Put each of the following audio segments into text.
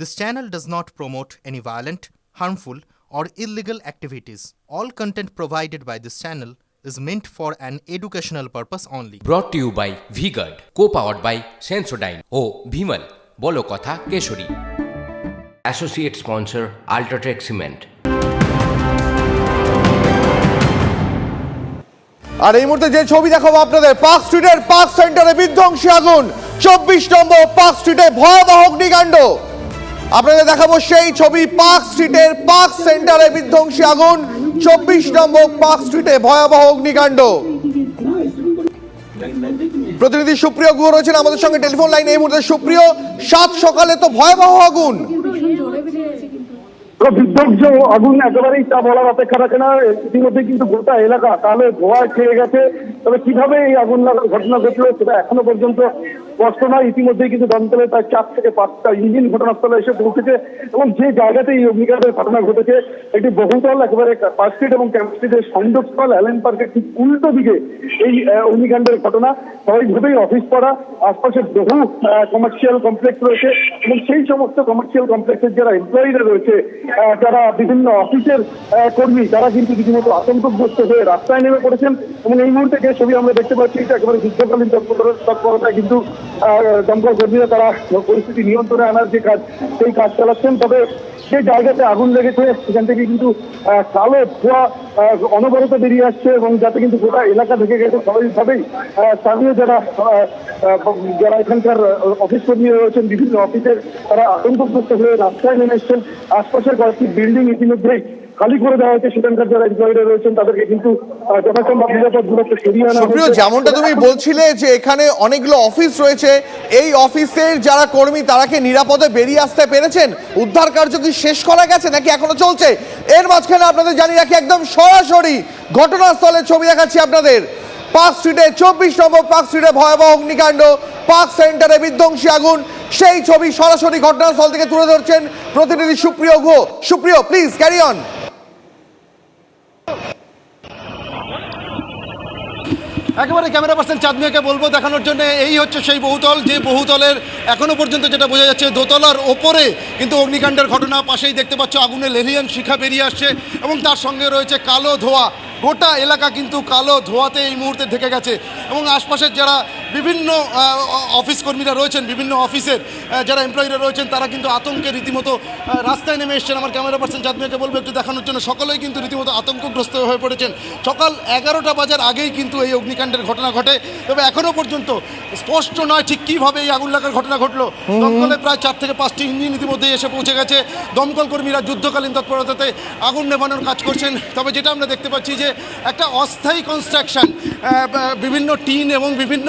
This channel does not promote any violent, harmful, or illegal activities. All content provided by this channel is meant for an educational purpose only. To you by V-Guard co powered by Sensodyne ও ভিমল বলো কথা Keshari associate sponsor UltraTech cement আর এই মুহূর্তে যে ছবি দেখাবো আপনাদের park স্ট্রিটের পার্ক সেন্টারে বিধ্বংসী আগুন চব্বিশ নম্বর পার্ক স্ট্রিটে ভয়াবহ অগ্নিকাণ্ড আপনাদের দেখাবো সেই ছবি পার্ক স্ট্রিটের পার্ক সেন্টারে বিধ্বংসী আগুন, চব্বিশ নম্বর পার্ক স্ট্রিটে ভয়াবহ অগ্নিকাণ্ড। প্রতিনিধি সুপ্রিয় গুহ রয়েছেন আমাদের সঙ্গে টেলিফোন লাইনে। এই মুহূর্তে সুপ্রিয়, সাত সকালে তো ভয়াবহ আগুন। বিধ্বংস আগুন একেবারেই তা বলার অপেক্ষা রাখে না। ইতিমধ্যে কিন্তু গোটা এলাকা কালো ধোঁয়ায় খেয়ে গেছে। তবে কীভাবে এই আগুন ঘটনা ঘটলো, সেটা এখনও পর্যন্ত স্পষ্ট নয় ইতিমধ্যেই কিন্তু দমকলে প্রায় চার থেকে পাঁচটা ইঞ্জিন ঘটনাস্থলে এসে পৌঁছেছে এবং যে জায়গাতে এই অগ্নিকাণ্ডের ঘটনা ঘটেছে, একটি বহুতল, একেবারে পার্ক স্ট্রিট এবং ক্যাম্প স্ট্রিটের সংযোগস্থল, অ্যালেন পার্কের ঠিক উল্টো দিকে এই অগ্নিকাণ্ডের ঘটনা। স্বাভাবিকভাবেই অফিস পড়া, আশপাশে বহু কমার্শিয়াল কমপ্লেক্স রয়েছে এবং সেই সমস্ত কমার্শিয়াল কমপ্লেক্সের যারা এমপ্লয়িরা রয়েছে যারা বিভিন্ন অফিসের কর্মী, তারা কিন্তু রীতিমতো আতঙ্কগ্রস্ত হয়ে রাস্তায় নেমে পড়েছেন এবং এই মুহূর্তে যে ছবি আমরা দেখতে পাচ্ছি একেবারে যুদ্ধকালীন তৎপরতা- কিন্তু দমকল কর্মীরা তারা পরিস্থিতি নিয়ন্ত্রণে আনার যে কাজ, সেই কাজ চালাচ্ছেন। তবে যে জায়গাতে আগুন লেগেছে সেখান থেকে কিন্তু কালো ধোঁয়া অনবরত বেরিয়ে আসছে এবং যাতে কিন্তু গোটা এলাকা থেকে গেছে। স্বাভাবিকভাবেই স্থানীয় যারা যারা এখানকার অফিস কর্মী রয়েছেন, বিভিন্ন অফিসের তারা আতঙ্কগ্রস্ত হয়ে রাস্তায় নেমে এসছেন। আশপাশের কয়েকটি বিল্ডিং ইতিমধ্যেই খালি করে দেওয়া হয়েছে সেখানকার যারা এমপ্লয়িরা রয়েছেন তাদেরকে কিন্তু যথাসম্ভব নিরাপদ দূরত্ব সরিয়ে আনা সুপ্রিয় যেমনটা তুমি বলছিলে যে এখানে অনেকগুলো অফিস রয়েছে এই অফিসের যারা কর্মী তারা কি নিরাপদে বেরিয়ে আসতে পেরেছেন? উদ্ধার কার্য কি শেষ করা গেছে নাকি এখনও চলছে? এর মাঝখানে আপনাদের জানি রাখি একদম সরাসরি ঘটনাস্থলের ছবি দেখাচ্ছি আপনাদের। পার্ক স্ট্রিটে চব্বিশ নম্বর পার্ক স্ট্রিটে ভয়াবহ অগ্নিকাণ্ড পার্ক সেন্টারে বিধ্বংসী আগুন সেই ছবি সরাসরি ঘটনাস্থল থেকে তুলে ধরছেন প্রতিনিধি সুপ্রিয় ঘো সুপ্রিয় প্লিজ ক্যারি অন একেবারে ক্যামেরা পার্সন চাঁদমিয়াকে বলব দেখানোর জন্য, এই হচ্ছে সেই বহুতল, যে বহুতলের এখনও পর্যন্ত যেটা বোঝা যাচ্ছে দোতলার ওপরে কিন্তু অগ্নিকাণ্ডের ঘটনা, পাশেই দেখতে পাচ্ছ আগুনে লেলিয়ান শিখা বেরিয়ে আসছে এবং তার সঙ্গে রয়েছে কালো ধোয়া। গোটা এলাকা কিন্তু কালো ধোয়াতে এই মুহূর্তে ঢেকে গেছে এবং আশপাশের যারা বিভিন্ন অফিস কর্মীরা রয়েছেন বিভিন্ন অফিসের যারা এমপ্লয়িরা রয়েছেন তারা কিন্তু আতঙ্কে রীতিমতো রাস্তায় নেমে এসছেন। আমার ক্যামেরা পার্সন চাঁদমিয়াকে বলব একটু দেখানোর জন্য সকলেই কিন্তু রীতিমতো আতঙ্কগ্রস্ত হয়ে পড়েছেন। সকাল এগারোটা বাজার আগেই কিন্তু এই অগ্নিকাণ্ডের ঘটনা ঘটে তবে এখনও পর্যন্ত স্পষ্ট নয় ঠিক কীভাবে এই আগুন লাগার ঘটনা ঘটলো। দমকলে প্রায় চার থেকে পাঁচটি ইঞ্জিন ইতিমধ্যেই এসে পৌঁছে গেছে। দমকল কর্মীরা যুদ্ধকালীন তৎপরতাতে আগুন নেভানোর কাজ করছেন। তবে যেটা আমরা দেখতে পাচ্ছি যে একটা অস্থায়ী কনস্ট্রাকশন বিভিন্ন টিন এবং বিভিন্ন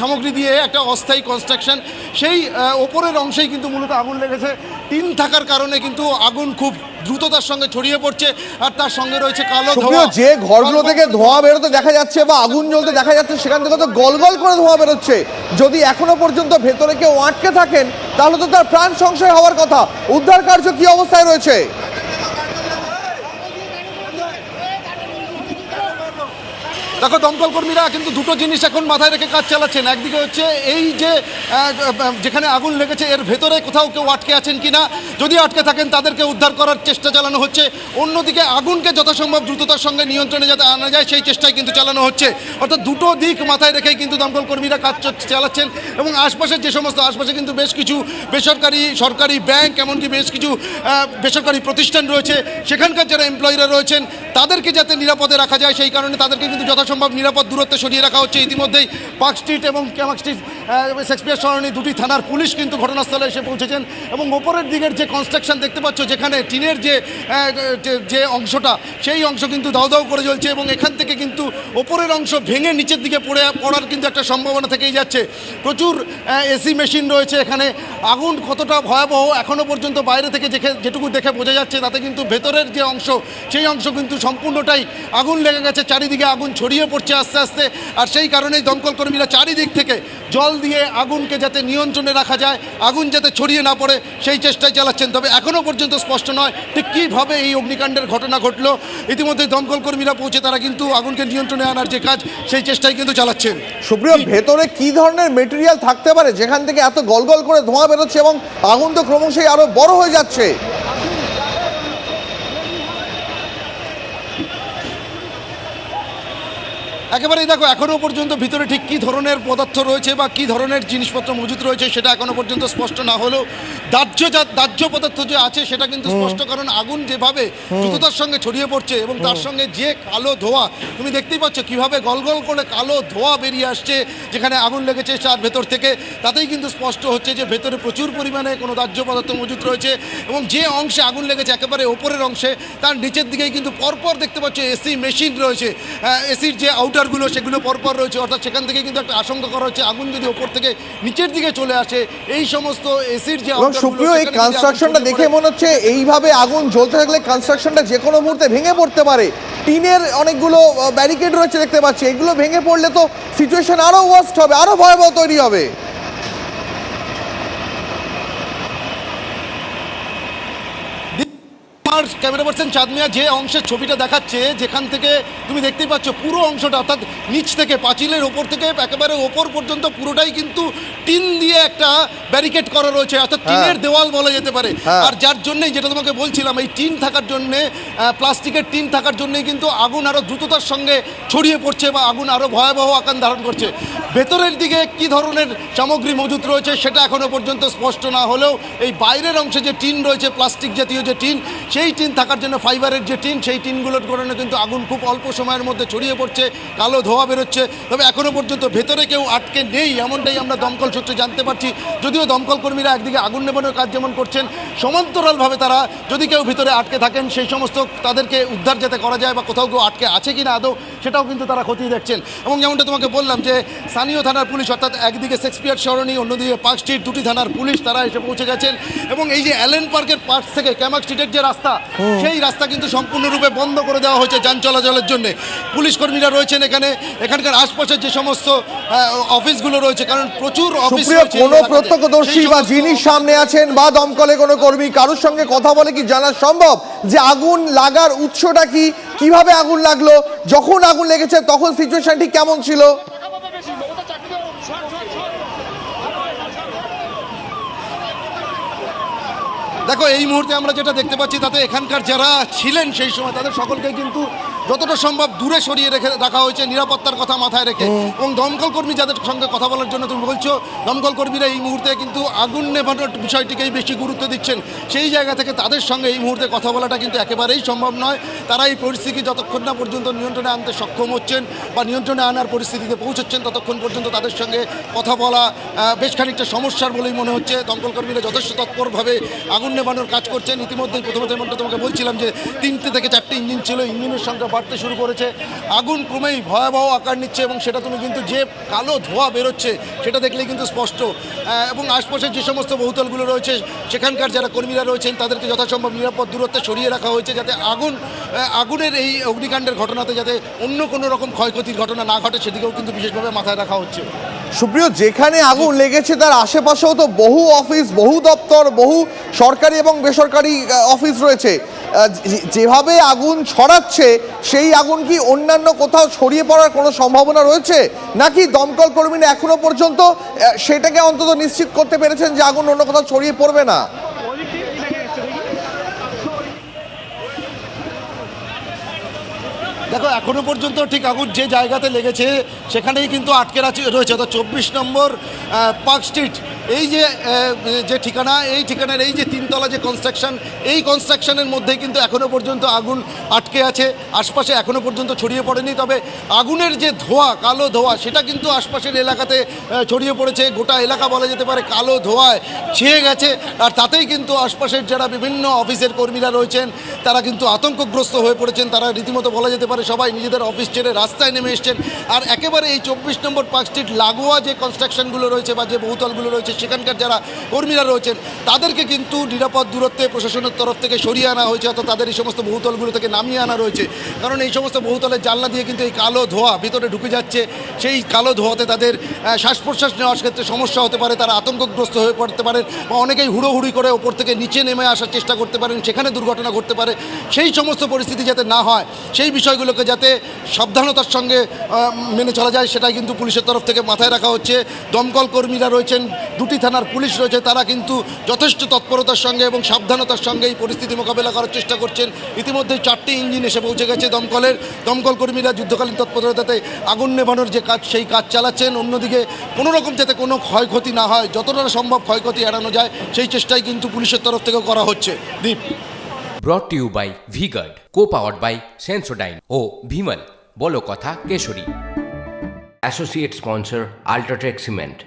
সামগ্রী দিয়ে একটা অস্থায়ী কনস্ট্রাকশন সেই ওপরের অংশেই কিন্তু মূলত আগুন লেগেছে। টিন থাকার কারণে কিন্তু আগুন খুব দ্রুততার সঙ্গে ছড়িয়ে পড়ছে আর তার সঙ্গে রয়েছে কালো ধোঁয়া। যে ঘরগুলো থেকে ধোঁয়া বেরোতে দেখা যাচ্ছে বা আগুন জ্বলতে দেখা যাচ্ছে সেখান থেকে তো গলগল করে ধোঁয়া বেরোচ্ছে। যদি এখনও পর্যন্ত ভেতরে কেউ আটকে থাকেন তাহলে তো তার প্রাণ সংশয় হওয়ার কথা। উদ্ধার কার্য কি অবস্থায় রয়েছে? দেখো দমকল কর্মীরা কিন্তু দুটো জিনিস এখন মাথায় রেখে কাজ চালাচ্ছেন। একদিকে হচ্ছে এই যে যেখানে আগুন লেগেছে, এর ভেতরে কোথাও কেউ আটকে আছেন কিনা, যদি আটকে থাকেন তাদেরকে উদ্ধার করার চেষ্টা চালানো হচ্ছে। অন্যদিকে আগুনকে যথাসম্ভব দ্রুততার সঙ্গে নিয়ন্ত্রণে যাতে আনা যায়, সেই চেষ্টাই কিন্তু চালানো হচ্ছে। অর্থাৎ দুটো দিক মাথায় রেখেই কিন্তু দমকল কর্মীরা কাজ চালাচ্ছেন এবং আশপাশের যে সমস্ত আশপাশে কিন্তু বেশ কিছু বেসরকারি, সরকারি ব্যাংক, এমনকি বেশ কিছু বেসরকারি প্রতিষ্ঠান রয়েছে। সেখানকার যারা এমপ্লয়িরা রয়েছেন তাদেরকে যাতে নিরাপদে রাখা যায়, সেই কারণে তাদেরকে কিন্তু যথাসম্ভব নিরাপদ দূরত্বে সরিয়ে রাখা হচ্ছে। ইতিমধ্যেই পার্ক স্ট্রিট এবং ক্যামাক স্ট্রিট শেক্সপিয়ার সরণি দুটি থানার পুলিশ কিন্তু ঘটনাস্থলে এসে পৌঁছেছেন এবং ওপরের দিকের যে কনস্ট্রাকশন দেখতে পাচ্ছ, যেখানে টিনের যে যে- অংশটা, সেই অংশ কিন্তু দাউ দাউ করে চলছে এবং এখান থেকে কিন্তু ওপরের অংশ ভেঙে নিচের দিকে পড়ে, পড়ার কিন্তু একটা সম্ভাবনা থেকেই যাচ্ছে। প্রচুর এসি মেশিন রয়েছে এখানে। আগুন কতটা ভয়াবহ এখনও পর্যন্ত বাইরে থেকে যেটুকু দেখে বোঝা যাচ্ছে, তাতে কিন্তু ভেতরের যে অংশ, সেই অংশ কিন্তু সম্পূর্ণটাই আগুন লেগে গেছে চারিদিকে আগুন ছড়িয়ে পড়ছে আস্তে আস্তে। আর সেই কারণেই দমকল কর্মীরা চারিদিক থেকে জল দিয়ে আগুনকে যাতে নিয়ন্ত্রণে রাখা যায় আগুন যাতে ছড়িয়ে না পড়ে সেই চেষ্টাই চালাচ্ছেন। তবে এখনও পর্যন্ত স্পষ্ট নয় ঠিক কীভাবে এই অগ্নিকাণ্ডের ঘটনা ঘটলো। ইতিমধ্যে দমকল কর্মীরা পৌঁছে তারা কিন্তু আগুনকে নিয়ন্ত্রণে আনার যে কাজ সেই চেষ্টাই কিন্তু চালাচ্ছেন। সুপ্রিয় ভেতরে কি ধরনের মেটেরিয়াল থাকতে পারে? যেখান থেকে এত গলগল করে ধোঁয়া বেরোচ্ছে এবং আগুন তো ক্রমশই আরও বড় হয়ে যাচ্ছে। একেবারেই দেখো এখনও পর্যন্ত ভিতরে ঠিক কী ধরনের পদার্থ রয়েছে বা কী ধরনের জিনিসপত্র মজুত রয়েছে সেটা এখনও পর্যন্ত স্পষ্ট না হলেও দাহ্য যা দাহ্য পদার্থ যে আছে সেটা কিন্তু স্পষ্ট কারণ আগুন যেভাবে দ্রুততার সঙ্গে ছড়িয়ে পড়ছে এবং তার সঙ্গে যে কালো ধোঁয়া তুমি দেখতেই পাচ্ছ কীভাবে গলগল করে কালো ধোঁয়া বেরিয়ে আসছে যেখানে আগুন লেগেছে তার ভেতর থেকে তাতেই কিন্তু স্পষ্ট হচ্ছে যে ভেতরে প্রচুর পরিমাণে কোনো দাহ্য পদার্থ মজুত রয়েছে এবং যে অংশে আগুন লেগেছে একেবারে ওপরের অংশে তার নিচের দিকেই কিন্তু পরপর দেখতে পাচ্ছ এসি মেশিন রয়েছে। এসির যে আউটারগুলো সেগুলো পরপর রয়েছে। অর্থাৎ সেখান থেকে কিন্তু একটা আশঙ্কা করা হচ্ছে আগুন যদি ওপর থেকে নিচের দিকে চলে আসে এই সমস্ত এসির যে সুপ্রিয় এই কনস্ট্রাকশনটা দেখে মনে হচ্ছে এইভাবে আগুন জ্বলতে থাকলে কনস্ট্রাকশনটা যে কোনো মুহূর্তে ভেঙে পড়তে পারে। টিনের অনেকগুলো ব্যারিকেড রয়েছে দেখতে পাচ্ছি। এগুলো ভেঙে পড়লে তো সিচুয়েশন আরও ওয়ার্স্ট হবে আরও ভয়াবহ তৈরি হবে। আমার ক্যামেরা পার্সন চাঁদমিয়া যে অংশের ছবিটা দেখাচ্ছে যেখান থেকে তুমি দেখতেই পাচ্ছ পুরো অংশটা অর্থাৎ নিচ থেকে পাঁচিলের ওপর থেকে একেবারে ওপর পর্যন্ত পুরোটাই কিন্তু টিন দিয়ে একটা ব্যারিকেড করা রয়েছে অর্থাৎ টিনের দেওয়াল বলা যেতে পারে। হ্যাঁ। আর যার জন্যই যেটা তোমাকে বলছিলাম এই টিন থাকার জন্যে প্লাস্টিকের টিন থাকার জন্যই কিন্তু আগুন আরও দ্রুততার সঙ্গে ছড়িয়ে পড়ছে বা আগুন আরও ভয়াবহ আকার ধারণ করছে। ভেতরের দিকে কি ধরনের সামগ্রী মজুত রয়েছে সেটা এখনও পর্যন্ত স্পষ্ট না হলেও এই বাইরের অংশে যে টিন রয়েছে প্লাস্টিক জাতীয় যে টিন সেই টিন থাকার জন্য ফাইবারের যে টিন, সেই টিনগুলোর কারণে কিন্তু আগুন খুব অল্প সময়ের মধ্যে ছড়িয়ে পড়ছে, কালো ধোয়া বেরোচ্ছে। তবে এখনও পর্যন্ত ভেতরে কেউ আটকে নেই, এমনটাই আমরা দমকল সূত্রে জানতে পারছি। যদিও দমকল কর্মীরা একদিকে আগুন নেবানোর কাজ যেমন করছেন, সমান্তরালভাবে তারা যদি কেউ ভিতরে আটকে থাকেন, সেই সমস্ত তাদেরকে উদ্ধার যাতে করা যায় বা কোথাও কেউ আটকে আছে কি না আদৌ, সেটাও কিন্তু তারা খতিয়ে দেখছেন। এবং যেমনটা তোমাকে বললাম যে, স্থানীয় থানার পুলিশ অর্থাৎ একদিকে শেক্সপিয়ার সরণি, অন্যদিকে পার্ক স্ট্রিট, দুটি থানার পুলিশ তারা এসে পৌঁছে গেছেন। এবং এই যে অ্যালেন পার্কের পাশ থেকে ক্যামাক স্ট্রিটের যে রাস্তা সেই রাস্তা কিন্তু সম্পূর্ণরূপে বন্ধ করে দেওয়া হয়েছে যান চলাচলের জন্য। পুলিশ কর্মীরা রয়েছেন এখানে। এখানকার আশপাশের যে সমস্ত অফিসগুলো রয়েছে কারণ প্রচুর অফিস কোনো প্রত্যক্ষদর্শী বা যিনি সামনে আছেন বা দমকলে কোনো কর্মী কারোর সঙ্গে কথা বলে কি জানা সম্ভব যে আগুন লাগার উৎসটা কি? কীভাবে আগুন লাগল? যখন আগুন লেগেছে তখন সিচুয়েশনটি কেমন ছিল? দেখো, এই মুহূর্তে আমরা যেটা দেখতে পাচ্ছি, তাতে এখানকার যারা ছিলেন সেই সময়, তাদের সকলকে কিন্তু যতটা সম্ভব দূরে সরিয়ে রেখে রাখা হয়েছে নিরাপত্তার কথা মাথায় রেখে। এবং দমকল কর্মী যাদের সঙ্গে কথা বলার জন্য তুমি বলছো দমকল কর্মীরা এই মুহূর্তে কিন্তু আগুন নেভানোর বিষয়টিকেই বেশি গুরুত্ব দিচ্ছেন। সেই জায়গা থেকে তাদের সঙ্গে এই মুহূর্তে কথা বলাটা কিন্তু একেবারেই সম্ভব নয়। তারা এই পরিস্থিতি যতক্ষণ না পর্যন্ত নিয়ন্ত্রণে আনতে সক্ষম হচ্ছেন বা নিয়ন্ত্রণে আনার পরিস্থিতিতে পৌঁছচ্ছেন ততক্ষণ পর্যন্ত তাদের সঙ্গে কথা বলা বেশ খানিকটা সমস্যার বলেই মনে হচ্ছে। দমকল কর্মীরা যথেষ্ট তৎপরভাবে আগুন নেভানোর কাজ করছেন। ইতিমধ্যেই প্রথমে যেমনটা তোমাকে বলছিলাম যে তিনটে থেকে চারটে ইঞ্জিন ছিল। ইঞ্জিনের সংখ্যা বাড়তে শুরু করেছে। আগুন ক্রমেই ভয়াবহ আকার নিচ্ছে এবং সেটা তুমি কিন্তু যে কালো ধোঁয়া বেরোচ্ছে সেটা দেখলেই কিন্তু স্পষ্ট। এবং আশপাশের যে সমস্ত বহুতলগুলো রয়েছে, সেখানকার যারা কর্মীরা রয়েছেন, তাদেরকে যথাসম্ভব নিরাপদ দূরত্বে সরিয়ে রাখা হয়েছে যাতে আগুন আগুনের এই অগ্নিকাণ্ডের ঘটনাতে যাতে অন্য কোনো রকম ক্ষয়ক্ষতির ঘটনা না ঘটে, সেদিকেও কিন্তু বিশেষভাবে মাথায় রাখা হচ্ছে। সুপ্রিয়, যেখানে আগুন লেগেছে তার আশেপাশেও তো বহু অফিস, বহু দপ্তর, বহু সরকারি এবং বেসরকারি অফিস রয়েছে। যেভাবে আগুন ছড়াচ্ছে, সেই আগুন কি অন্যান্য কোথাও ছড়িয়ে পড়ার কোনো সম্ভাবনা রয়েছে? নাকি দমকল কর্মীরা এখনও পর্যন্ত সেটাকে অন্তত নিশ্চিত করতে পেরেছেন যে আগুন অন্য কোথাও ছড়িয়ে পড়বে না? দেখো, এখনও পর্যন্ত ঠিক আগুন যে জায়গাতে লেগেছে, সেখানেই কিন্তু আটকে রয়েছে। অর্থাৎ চব্বিশ নম্বর পার্ক স্ট্রিট এই যে যে ঠিকানা, এই ঠিকানার এই যে তিনতলা যে কনস্ট্রাকশন এই কনস্ট্রাকশনের মধ্যেই কিন্তু এখনও পর্যন্ত আগুন আটকে আছে। আশপাশে এখনও পর্যন্ত ছড়িয়ে পড়েনি। তবে আগুনের যে ধোঁয়া, কালো ধোঁয়া, সেটা কিন্তু আশপাশের এলাকাতে ছড়িয়ে পড়েছে। গোটা এলাকা বলা যেতে পারে কালো ধোঁয়ায় ছেয়ে গেছে। আর তাতেই কিন্তু আশপাশের যারা বিভিন্ন অফিসের কর্মীরা রয়েছেন, তারা কিন্তু আতঙ্কগ্রস্ত হয়ে পড়েছেন। তারা রীতিমতো বলা যেতে পারে সবাই নিজেদের অফিস ছেড়ে রাস্তায় নেমে এসছেন। আর একেবারে এই চব্বিশ নম্বর পার্ক স্ট্রিট লাগোয়া যে কনস্ট্রাকশনগুলো রয়েছে বা যে বহুতলগুলো রয়েছে সেখানকার যারা কর্মীরা রয়েছেন, তাদেরকে কিন্তু নিরাপদ দূরত্বে প্রশাসনের তরফ থেকে সরিয়ে আনা হয়েছে, অর্থাৎ তাদের এই সমস্ত বহুতলগুলো থেকে নামিয়ে আনা রয়েছে। কারণ এই সমস্ত বহুতলের জানলা দিয়ে কিন্তু এই কালো ধোঁয়া ভিতরে ঢুকে যাচ্ছে। সেই কালো ধোঁয়াতে তাদের শ্বাস প্রশ্বাস নেওয়ার ক্ষেত্রে সমস্যা হতে পারে, তারা আতঙ্কগ্রস্ত হয়ে পড়তে পারেন বা অনেকেই হুড়োহুড়ি করে ওপর থেকে নিচে নেমে আসার চেষ্টা করতে পারেন, সেখানে দুর্ঘটনা ঘটতে পারে। সেই সমস্ত পরিস্থিতি যাতে না হয়, সেই বিষয়গুলোকে যাতে সাবধানতার সঙ্গে মেনে চলা যায়, সেটাই কিন্তু পুলিশের তরফ থেকে মাথায় রাখা হচ্ছে। দমকল কর্মীরা রয়েছেন দুটি থানার পুলিশ রয়েছে তারা কিন্তু যথেষ্ট তৎপরতার সঙ্গে এবং সাবধানতার সঙ্গে এই পরিস্থিতি মোকাবেলা করার চেষ্টা করছেন। ইতিমধ্যে চারটি ইঞ্জিন এসে পৌঁছে গেছে দমকলের। দমকল কর্মীরা যুদ্ধকালীন তৎপরতাতে আগুন নেভানোর যে কাজ সেই কাজ চালাচ্ছেন। অন্যদিকে কোনো রকম যাতে কোনো ক্ষয়ক্ষতি না হয় যতটা সম্ভব ক্ষয়ক্ষতি এড়ানো যায় সেই চেষ্টাই কিন্তু পুলিশের তরফ থেকে করা হচ্ছে। দীপ। Brought to you by V-Guard co powered by Sensodyne ও ভিমল বলো কথা Kesari. Associate sponsor UltraTech Cement